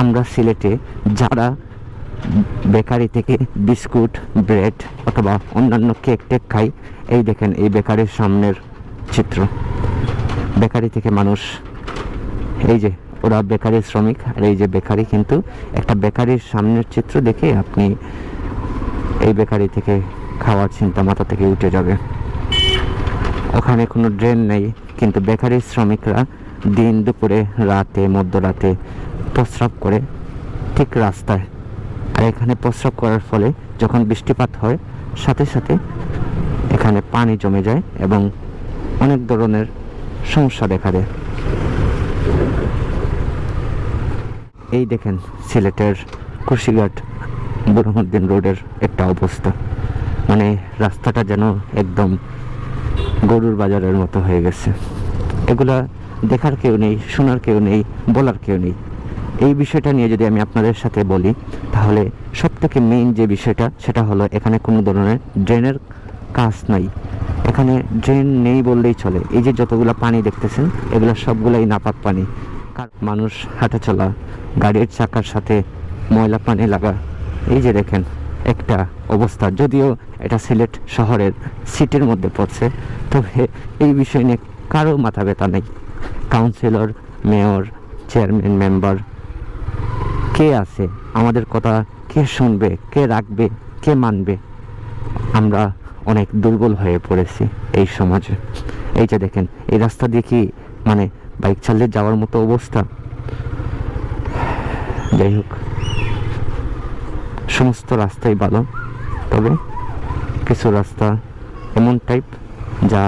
আমরা সিলেটে যারা বেকারি থেকে বিস্কুট, ব্রেড অথবা অন্যান্য কেক টেক খাই, এই দেখেন এই বেকারির সামনের চিত্র। বেকারি থেকে মানুষ, এই যে ওরা বেকারি শ্রমিক, আর এই যে বেকারি কিন্তু একটা বেকারির সামনের চিত্র দেখে আপনি এই বেকারি থেকে খাওয়ার চিন্তা মাথা থেকে উঠে যাবে। ওখানে কোনো ড্রেন নেই, কিন্তু বেকারি শ্রমিকরা দিন দুপুরে, রাতে, মধ্যরাতে প্রস্রাব করে ঠিক রাস্তায়। আর এখানে প্রস্রাব করার ফলে যখন বৃষ্টিপাত হয়, সাথে সাথে এখানে পানি জমে যায় এবং অনেক ধরনের সমস্যা দেখা দেয়। এই দেখেন সিলেটের কুশিঘাট বুরহানুদ্দিন রোডের একটা অবস্থা। মানে রাস্তাটা যেন একদম গরুর বাজারের মতো হয়ে গেছে। এগুলা দেখার কেউ নেই, শোনার কেউ নেই, বলার কেউ নেই। এই বিষয়টা নিয়ে যদি আমি আপনাদের সাথে বলি, তাহলে সব থেকে মেইন যে বিষয়টা, সেটা হলো এখানে কোনো ধরনের ড্রেনের কাজ নাই। এখানে ড্রেন নেই বললেই চলে। এই যে যতগুলো পানি দেখতেছেন, এগুলো সবগুলাই নাপাক পানি। মানুষ হাঁটা চলা, গাড়ির চাকার সাথে ময়লা পানি লাগা, এই যে দেখেন একটা অবস্থা। যদিও এটা সিলেট শহরের সিটির মধ্যে পড়ছে, তবে এই বিষয় নিয়ে কারও মাথা ব্যথা নেই। কাউন্সিলর মেয়র চেয়ারম্যান মেম্বার কে আছে? আমাদের কথা কে শুনবে, কে রাখবে, কে মানবে? আমরা অনেক দুর্বল হয়ে পড়েছি এই সমাজে। এই যে দেখেন, এই রাস্তা দিয়ে কি মানে বাইক চালিয়ে যাওয়ার মতো অবস্থা? যাই হোক, সমস্ত রাস্তাই ভালো, তবে কিছু রাস্তা এমন টাইপ যা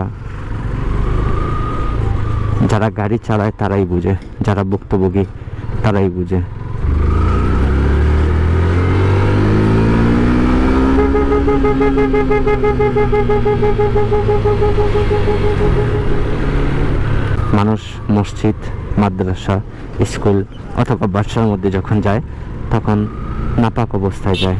যারা গাড়ি চালায় তারাই বুঝে, যারা ভুক্তভোগী তারাই বুঝে। মানুষ মসজিদ, মাদ্রাসা, স্কুল অথবা বাসার মধ্যে যখন যায়, তখন নাপাক অবস্থায় যায়।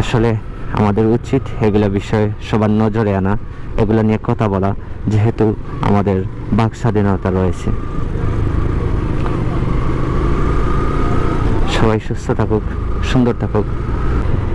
আসলে আমাদের উচিত এগুলো বিষয়ে সবার নজরে আনা, এগুলো নিয়ে কথা বলা, যেহেতু আমাদের বাক স্বাধীনতা রয়েছে। সবাই সুস্থ থাকুক, সুন্দর থাকুক।